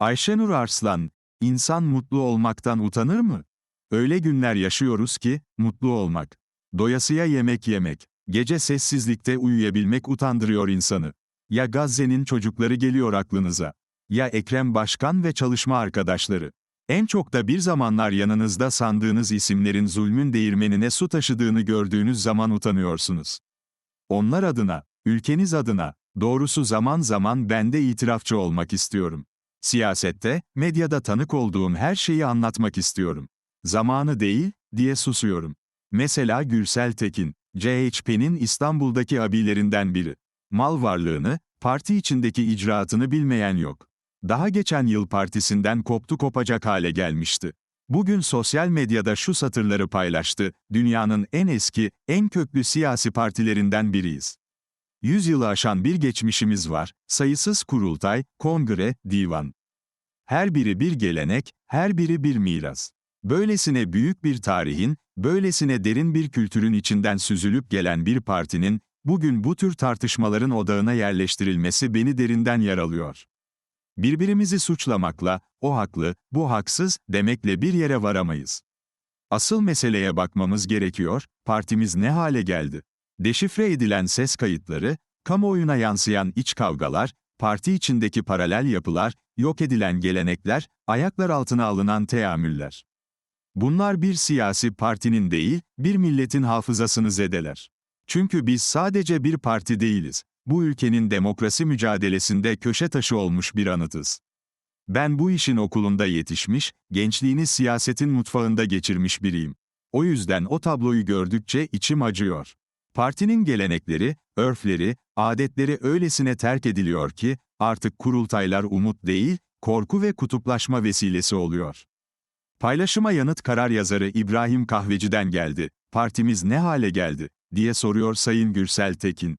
Ayşenur Arslan, insan mutlu olmaktan utanır mı? Öyle günler yaşıyoruz ki, mutlu olmak. Doyasıya yemek yemek, gece sessizlikte uyuyabilmek utandırıyor insanı. Ya Gazze'nin çocukları geliyor aklınıza. Ya Ekrem Başkan ve çalışma arkadaşları. En çok da bir zamanlar yanınızda sandığınız isimlerin zulmün değirmenine su taşıdığını gördüğünüz zaman utanıyorsunuz. Onlar adına, ülkeniz adına, doğrusu zaman zaman ben de itirafçı olmak istiyorum. Siyasette, medyada tanık olduğum her şeyi anlatmak istiyorum. Zamanı değil, diye susuyorum. Mesela Gürsel Tekin, CHP'nin İstanbul'daki abilerinden biri. Mal varlığını, parti içindeki icraatını bilmeyen yok. Daha geçen yıl partisinden koptu kopacak hale gelmişti. Bugün sosyal medyada şu satırları paylaştı, dünyanın en eski, en köklü siyasi partilerinden biriyiz. Yüz yılı aşan bir geçmişimiz var, sayısız kurultay, kongre, divan. Her biri bir gelenek, her biri bir miras. Böylesine büyük bir tarihin, böylesine derin bir kültürün içinden süzülüp gelen bir partinin, bugün bu tür tartışmaların odağına yerleştirilmesi beni derinden yaralıyor. Birbirimizi suçlamakla, o haklı, bu haksız, demekle bir yere varamayız. Asıl meseleye bakmamız gerekiyor, partimiz ne hale geldi? Deşifre edilen ses kayıtları, kamuoyuna yansıyan iç kavgalar, parti içindeki paralel yapılar, yok edilen gelenekler, ayaklar altına alınan teamüller. Bunlar bir siyasi partinin değil, bir milletin hafızasını zedeler. Çünkü biz sadece bir parti değiliz. Bu ülkenin demokrasi mücadelesinde köşe taşı olmuş bir anıtız. Ben bu işin okulunda yetişmiş, gençliğini siyasetin mutfağında geçirmiş biriyim. O yüzden o tabloyu gördükçe içim acıyor. Partinin gelenekleri, örfleri, adetleri öylesine terk ediliyor ki, artık kurultaylar umut değil, korku ve kutuplaşma vesilesi oluyor. Paylaşıma yanıt karar yazarı İbrahim Kahveci'den geldi. Partimiz ne hale geldi? diye soruyor Sayın Gürsel Tekin.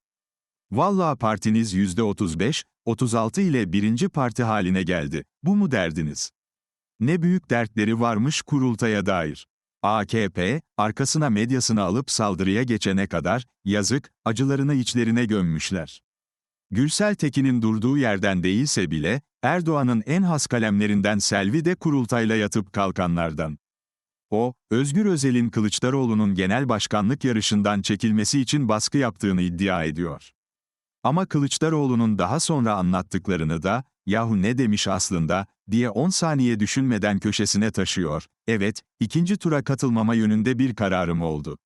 Vallahi partiniz %35, 36 ile birinci parti haline geldi. Bu mu derdiniz? Ne büyük dertleri varmış kurultaya dair. AKP, arkasına medyasını alıp saldırıya geçene kadar, yazık, acılarını içlerine gömmüşler. Gürsel Tekin'in durduğu yerden değilse bile, Erdoğan'ın en has kalemlerinden Selvi de kurultayla yatıp kalkanlardan. O, Özgür Özel'in Kılıçdaroğlu'nun genel başkanlık yarışından çekilmesi için baskı yaptığını iddia ediyor. Ama Kılıçdaroğlu'nun daha sonra anlattıklarını da, yahu ne demiş aslında, diye 10 saniye düşünmeden köşesine taşıyor. Evet, ikinci tura katılmama yönünde bir kararım oldu.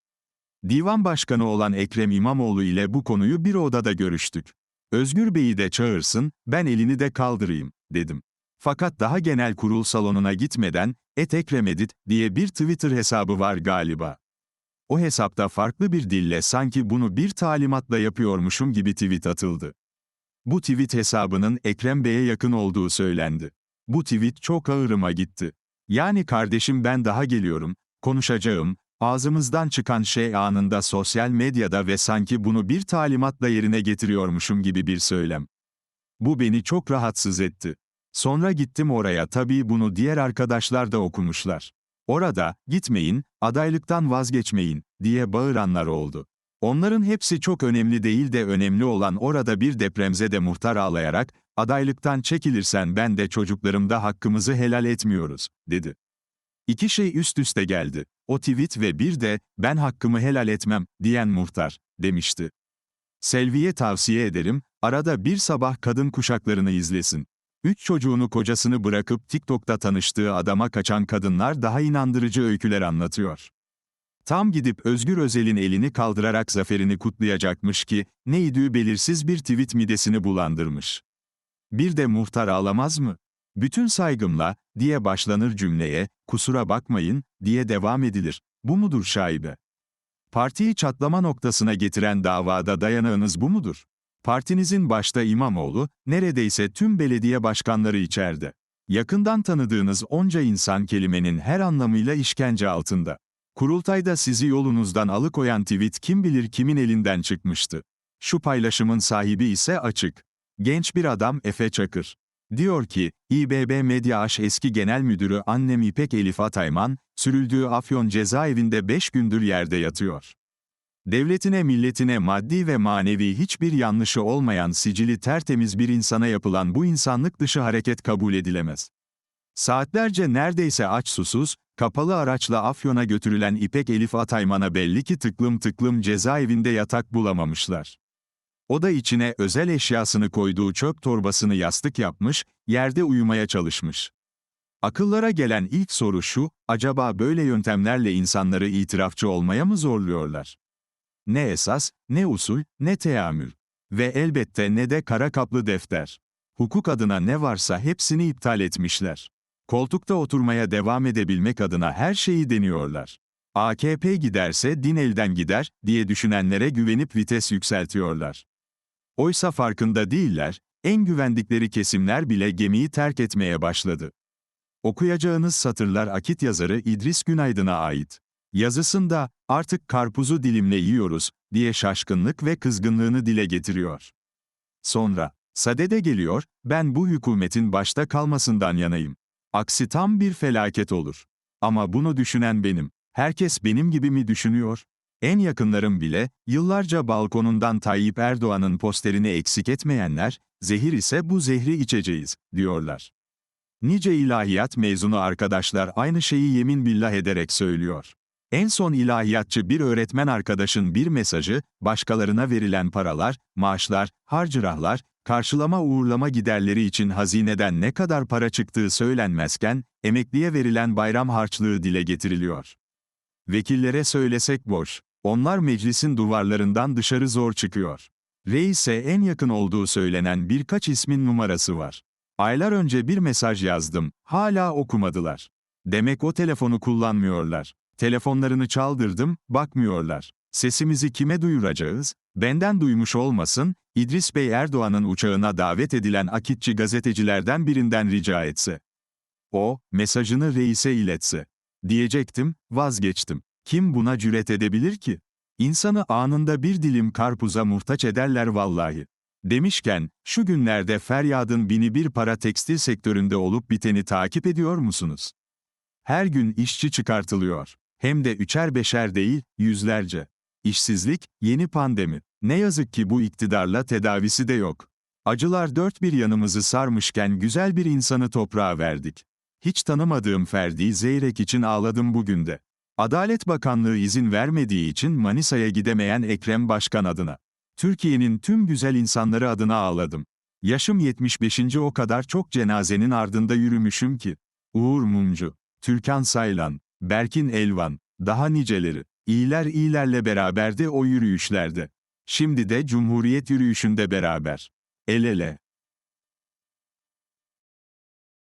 Divan Başkanı olan Ekrem İmamoğlu ile bu konuyu bir odada görüştük. Özgür Bey'i de çağırsın, ben elini de kaldırayım, dedim. Fakat daha genel kurul salonuna gitmeden, et Ekrem Edit diye bir Twitter hesabı var galiba. O hesapta farklı bir dille sanki bunu bir talimatla yapıyormuşum gibi tweet atıldı. Bu tweet hesabının Ekrem Bey'e yakın olduğu söylendi. Bu tweet çok ağırıma gitti. Yani kardeşim ben daha geliyorum, konuşacağım, ağzımızdan çıkan şey anında sosyal medyada ve sanki bunu bir talimatla yerine getiriyormuşum gibi bir söylem. Bu beni çok rahatsız etti. Sonra gittim oraya tabii bunu diğer arkadaşlar da okumuşlar. Orada, gitmeyin, adaylıktan vazgeçmeyin, diye bağıranlar oldu. Onların hepsi çok önemli değil de önemli olan orada bir depremzede muhtar ağlayarak, adaylıktan çekilirsen ben de çocuklarımda hakkımızı helal etmiyoruz, dedi. İki şey üst üste geldi. O tweet ve bir de, ben hakkımı helal etmem, diyen muhtar, demişti. Selvi'ye tavsiye ederim, arada bir sabah kadın kuşaklarını izlesin. Üç çocuğunu kocasını bırakıp TikTok'ta tanıştığı adama kaçan kadınlar daha inandırıcı öyküler anlatıyor. Tam gidip Özgür Özel'in elini kaldırarak zaferini kutlayacakmış ki, neydi belirsiz bir tweet midesini bulandırmış. Bir de muhtar ağlamaz mı? Bütün saygımla, diye başlanır cümleye, kusura bakmayın, diye devam edilir. Bu mudur şaibe? Partiyi çatlama noktasına getiren davada dayanağınız bu mudur? Partinizin başta İmamoğlu, neredeyse tüm belediye başkanları içeride. Yakından tanıdığınız onca insan kelimenin her anlamıyla işkence altında. Kurultayda sizi yolunuzdan alıkoyan tweet kim bilir kimin elinden çıkmıştı. Şu paylaşımın sahibi ise açık. Genç bir adam Efe Çakır. Diyor ki, İBB Medya Aş eski genel müdürü annem İpek Elif Atayman, sürüldüğü Afyon cezaevinde 5 gündür yerde yatıyor. Devletine milletine maddi ve manevi hiçbir yanlışı olmayan sicili tertemiz bir insana yapılan bu insanlık dışı hareket kabul edilemez. Saatlerce neredeyse aç susuz, kapalı araçla Afyon'a götürülen İpek Elif Atayman'a belli ki tıklım tıklım cezaevinde yatak bulamamışlar. O da içine özel eşyasını koyduğu çöp torbasını yastık yapmış, yerde uyumaya çalışmış. Akıllara gelen ilk soru şu, acaba böyle yöntemlerle insanları itirafçı olmaya mı zorluyorlar? Ne esas, ne usul, ne teamül. Ve elbette ne de kara kaplı defter. Hukuk adına ne varsa hepsini iptal etmişler. Koltukta oturmaya devam edebilmek adına her şeyi deniyorlar. AKP giderse din elden gider diye düşünenlere güvenip vites yükseltiyorlar. Oysa farkında değiller, en güvendikleri kesimler bile gemiyi terk etmeye başladı. Okuyacağınız satırlar Akit yazarı İdris Günaydın'a ait. Yazısında, artık karpuzu dilimle yiyoruz, diye şaşkınlık ve kızgınlığını dile getiriyor. Sonra, sadede geliyor, ben bu hükümetin başta kalmasından yanayım. Aksi tam bir felaket olur. Ama bunu düşünen benim. Herkes benim gibi mi düşünüyor? En yakınlarım bile, yıllarca balkonundan Tayyip Erdoğan'ın posterini eksik etmeyenler, zehir ise bu zehri içeceğiz, diyorlar. Nice ilahiyat mezunu arkadaşlar aynı şeyi yemin billah ederek söylüyor. En son ilahiyatçı bir öğretmen arkadaşın bir mesajı, başkalarına verilen paralar, maaşlar, harcırahlar, karşılama uğurlama giderleri için hazineden ne kadar para çıktığı söylenmezken, emekliye verilen bayram harçlığı dile getiriliyor. Vekillere söylesek boş. Onlar meclisin duvarlarından dışarı zor çıkıyor. Reis'e en yakın olduğu söylenen birkaç ismin numarası var. Aylar önce bir mesaj yazdım, hala okumadılar. Demek o telefonu kullanmıyorlar. Telefonlarını çaldırdım, bakmıyorlar. Sesimizi kime duyuracağız? Benden duymuş olmasın, İdris Bey Erdoğan'ın uçağına davet edilen akitçi gazetecilerden birinden rica etse. O, mesajını reise iletse. Diyecektim, vazgeçtim. Kim buna cüret edebilir ki? İnsanı anında bir dilim karpuza muhtaç ederler vallahi. Demişken, şu günlerde feryadın bini bir para tekstil sektöründe olup biteni takip ediyor musunuz? Her gün işçi çıkartılıyor. Hem de üçer beşer değil, yüzlerce. İşsizlik, yeni pandemi. Ne yazık ki bu iktidarla tedavisi de yok. Acılar dört bir yanımızı sarmışken güzel bir insanı toprağa verdik. Hiç tanımadığım Ferdi Zeyrek için ağladım bugün de. Adalet Bakanlığı izin vermediği için Manisa'ya gidemeyen Ekrem Başkan adına. Türkiye'nin tüm güzel insanları adına ağladım. Yaşım 75. o kadar çok cenazenin ardında yürümüşüm ki. Uğur Mumcu, Türkan Saylan, Berkin Elvan, daha niceleri. İyiler iyilerle beraberdi o yürüyüşlerde. Şimdi de Cumhuriyet yürüyüşünde beraber. El ele.